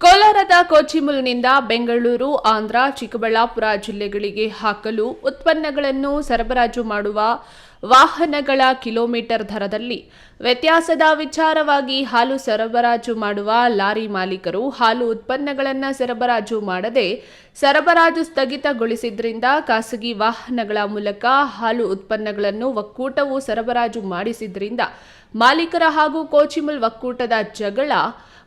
ಕೋಲಾರದ ಕೋಚಿಮುಲ್ನಿಂದ ಬೆಂಗಳೂರು ಆಂಧ್ರ ಚಿಕ್ಕಬಳ್ಳಾಪುರ ಜಿಲ್ಲೆಗಳಿಗೆ ಹಾಕಲು ಉತ್ಪನ್ನಗಳನ್ನು ಸರಬರಾಜು ಮಾಡುವ ವಾಹನಗಳ ಕಿಲೋಮೀಟರ್ ದರದಲ್ಲಿ ವ್ಯತ್ಯಾಸದ ವಿಚಾರವಾಗಿ ಹಾಲು ಸರಬರಾಜು ಮಾಡುವ ಲಾರಿ ಮಾಲೀಕರು ಹಾಲು ಉತ್ಪನ್ನಗಳನ್ನು ಸರಬರಾಜು ಮಾಡದೆ ಸರಬರಾಜು ಸ್ಥಗಿತಗೊಳಿಸಿದ್ರಿಂದ ಖಾಸಗಿ ವಾಹನಗಳ ಮೂಲಕ ಹಾಲು ಉತ್ಪನ್ನಗಳನ್ನು ಒಕ್ಕೂಟವು ಸರಬರಾಜು ಮಾಡಿಸಿದ್ರಿಂದ ಮಾಲೀಕರ ಹಾಗೂ ಕೋಚಿಮುಲ್ ಒಕ್ಕೂಟದ ಜಗಳ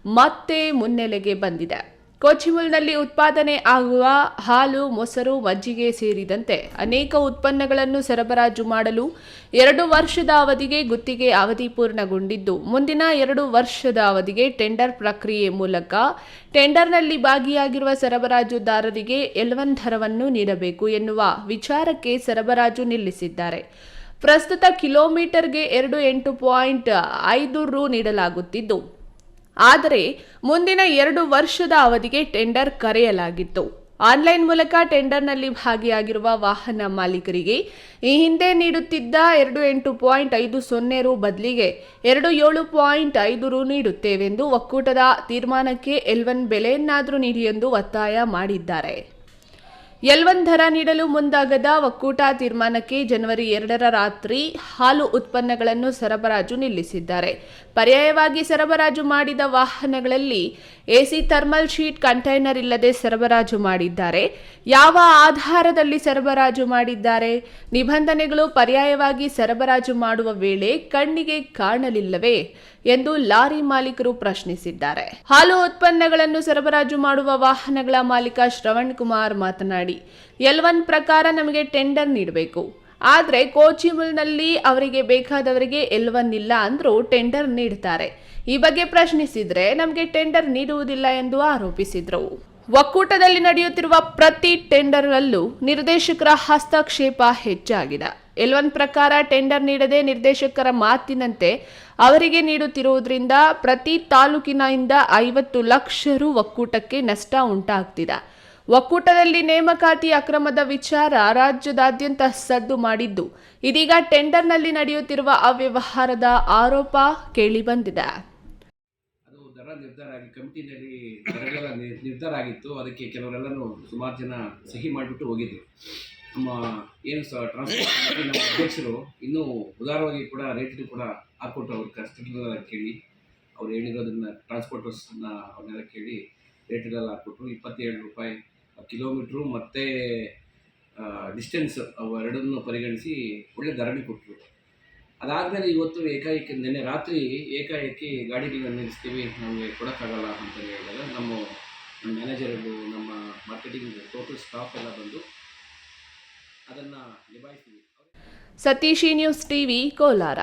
ಮತ್ತೆ ಮುನ್ನೆಲೆಗೆ ಬಂದಿದೆ. ಕೋಚಿಮುಲ್ನಲ್ಲಿ ಉತ್ಪಾದನೆ ಆಗುವ ಹಾಲು, ಮೊಸರು, ಮಜ್ಜಿಗೆ ಸೇರಿದಂತೆ ಅನೇಕ ಉತ್ಪನ್ನಗಳನ್ನು ಸರಬರಾಜು ಮಾಡಲು ಎರಡು ವರ್ಷದ ಅವಧಿಗೆ ಗುತ್ತಿಗೆ ಅವಧಿ ಪೂರ್ಣಗೊಂಡಿದ್ದು, ಮುಂದಿನ ಎರಡು ವರ್ಷದ ಅವಧಿಗೆ ಟೆಂಡರ್ ಪ್ರಕ್ರಿಯೆ ಮೂಲಕ ಟೆಂಡರ್ನಲ್ಲಿ ಭಾಗಿಯಾಗಿರುವ ಸರಬರಾಜುದಾರರಿಗೆ ಎಲ್ವನ್ ದರವನ್ನು ನೀಡಬೇಕು ಎನ್ನುವ ವಿಚಾರಕ್ಕೆ ಸರಬರಾಜು ನಿಲ್ಲಿಸಿದ್ದಾರೆ. ಪ್ರಸ್ತುತ ಕಿಲೋಮೀಟರ್ಗೆ ಎರಡು ಎಂಟು ಪಾಯಿಂಟ್ ಐದು ರು ನೀಡಲಾಗುತ್ತಿದ್ದು ಆದರೆ ಮುಂದಿನ ಎರಡು ವರ್ಷದ ಅವಧಿಗೆ ಟೆಂಡರ್ ಕರೆಯಲಾಗಿತ್ತು. ಆನ್ಲೈನ್ ಮೂಲಕ ಟೆಂಡರ್ನಲ್ಲಿ ಭಾಗಿಯಾಗಿರುವ ವಾಹನ ಮಾಲೀಕರಿಗೆ ಈ ಹಿಂದೆ ನೀಡುತ್ತಿದ್ದ ಎರಡು ಎಂಟು ಪಾಯಿಂಟ್ ಐದು ಸೊನ್ನೆ ರು ಬದಲಿಗೆ ಎರಡು ಏಳು ಪಾಯಿಂಟ್ ಐದು ರು ನೀಡುತ್ತೇವೆಂದು ಒಕ್ಕೂಟದ ತೀರ್ಮಾನಕ್ಕೆ ಎಲ್ವನ್ ಬೆಲೆಯನ್ನಾದರೂ ನೀಡಿ ಎಂದು ಒತ್ತಾಯ ಮಾಡಿದ್ದಾರೆ. ಎಲ್ವನ್ ದರ ನೀಡಲು ಮುಂದಾಗದ ಒಕ್ಕೂಟ ತೀರ್ಮಾನಕ್ಕೆ ಜನವರಿ ಎರಡರ ರಾತ್ರಿ ಹಾಲು ಉತ್ಪನ್ನಗಳನ್ನು ಸರಬರಾಜು ನಿಲ್ಲಿಸಿದ್ದಾರೆ. ಪರ್ಯಾಯವಾಗಿ ಸರಬರಾಜು ಮಾಡಿದ ವಾಹನಗಳಲ್ಲಿ ಎಸಿ ಥರ್ಮಲ್ ಶೀಟ್ ಕಂಟೈನರ್ ಇಲ್ಲದೆ ಸರಬರಾಜು ಮಾಡಿದ್ದಾರೆ. ಯಾವ ಆಧಾರದಲ್ಲಿ ಸರಬರಾಜು ಮಾಡಿದ್ದಾರೆ? ನಿಬಂಧನೆಗಳು ಪರ್ಯಾಯವಾಗಿ ಸರಬರಾಜು ಮಾಡುವ ವೇಳೆ ಕಣ್ಣಿಗೆ ಕಾಣಲಿಲ್ಲವೇ ಎಂದು ಲಾರಿ ಮಾಲೀಕರು ಪ್ರಶ್ನಿಸಿದ್ದಾರೆ. ಹಾಲು ಉತ್ಪನ್ನಗಳನ್ನು ಸರಬರಾಜು ಮಾಡುವ ವಾಹನಗಳ ಮಾಲೀಕ ಶ್ರವಣ್ ಕುಮಾರ್ ಮಾತನಾಡಿ ಎಲ್ವನ್ ಪ್ರಕಾರ ನಮಗೆ ಟೆಂಡರ್ ನೀಡಬೇಕು. ಆದರೆ ಕೋಚಿಮುಲ್ನಲ್ಲಿ ಅವರಿಗೆ ಬೇಕಾದವರಿಗೆ ಎಲ್ವನ್ ಇಲ್ಲ ಅಂದರೂ ಟೆಂಡರ್ ನೀಡ್ತಾರೆ. ಈ ಬಗ್ಗೆ ಪ್ರಶ್ನಿಸಿದರೆ ನಮಗೆ ಟೆಂಡರ್ ನೀಡುವುದಿಲ್ಲ ಎಂದು ಆರೋಪಿಸಿದರು. ಒಕ್ಕೂಟದಲ್ಲಿ ನಡೆಯುತ್ತಿರುವ ಪ್ರತಿ ಟೆಂಡರ್ನಲ್ಲೂ ನಿರ್ದೇಶಕರ ಹಸ್ತಕ್ಷೇಪ ಹೆಚ್ಚಾಗಿದೆ. ಎಲ್ವನ್ ಪ್ರಕಾರ ಟೆಂಡರ್ ನೀಡದೆ ನಿರ್ದೇಶಕರ ಮಾತಿನಂತೆ ಅವರಿಗೆ ನೀಡುತ್ತಿರುವುದರಿಂದ ಪ್ರತಿ ತಾಲೂಕಿನಿಂದ ಐವತ್ತು ಲಕ್ಷ ರು ಒಕ್ಕೂಟಕ್ಕೆ ನಷ್ಟ ಉಂಟಾಗ್ತಿದೆ. ಒಕ್ಕೂಟದಲ್ಲಿ ನೇಮಕಾತಿ ಅಕ್ರಮದ ವಿಚಾರ ರಾಜ್ಯದಾದ್ಯಂತ ಸದ್ದು ಮಾಡಿದ್ದು. ಇದೀಗ ಟೆಂಡರ್ನಲ್ಲಿ ನಡೆಯುತ್ತಿರುವ ಅವ್ಯವಹಾರದ ಆರೋಪ ಕೇಳಿಬಂದಿದೆ. ನಿರ್ಧಾರ ಆಗಿ ಕಮಿಟಿನಲ್ಲಿ ನಿರ್ಧಾರ ಆಗಿತ್ತು. ಅದಕ್ಕೆ ಕೆಲವರೆಲ್ಲನೂ ಸುಮಾರು ಜನ ಸಹಿ ಮಾಡಿಬಿಟ್ಟು ಹೋಗಿದ್ರು. ನಮ್ಮ ಏನು ಸಹ ಟ್ರಾನ್ಸ್ಪೋರ್ಟ್ ನಮ್ಮ ಅಧ್ಯಕ್ಷರು ಇನ್ನೂ ಉದಾರವಾಗಿ ಕೂಡ ರೈತರು ಕೂಡ ಹಾಕ್ಕೊಟ್ಟು ಅವ್ರ ಕಷ್ಟಗಳೆಲ್ಲ ಕೇಳಿ, ಅವ್ರು ಹೇಳಿರೋದನ್ನ ಟ್ರಾನ್ಸ್ಪೋರ್ಟರ್ಸ್ನ ಅವ್ರನ್ನೆಲ್ಲ ಕೇಳಿ ರೇಟ್ಗಳೆಲ್ಲ ಹಾಕ್ಕೊಟ್ರು ಇಪ್ಪತ್ತೇಳು ರೂಪಾಯಿ ಕಿಲೋಮೀಟ್ರು ಮತ್ತು ಡಿಸ್ಟೆನ್ಸ್ ಅವೆರಡನ್ನು ಪರಿಗಣಿಸಿ ಒಳ್ಳೆ ಧರಣಿ ಕೊಟ್ಟರು ಅದಾದಮೇಲೆ ಇವತ್ತು ಏಕಾಏಕಿ, ನಿನ್ನೆ ರಾತ್ರಿ ಏಕಾಏಕಿ ಗಾಡಿಗಳನ್ನ ನಿಲ್ಲಿಸ್ತೀವಿ, ನಮಗೆ ಕೊಡೋಕ್ಕಾಗಲ್ಲ ಅಂತ ಹೇಳಿದಾಗ ನಮ್ಮ ನಮ್ಮ ಮ್ಯಾನೇಜರ್ಗಳು ನಮ್ಮ ಮಾರ್ಕೆಟಿಂಗ್ ಟೋಟಲ್ ಸ್ಟಾಫ್ ಎಲ್ಲ ಬಂದು ಅದನ್ನು ನಿಭಾಯಿಸ್ತೀವಿ. ಸತೀಶಿ ನ್ಯೂಸ್ ಟಿವಿ ಕೋಲಾರ.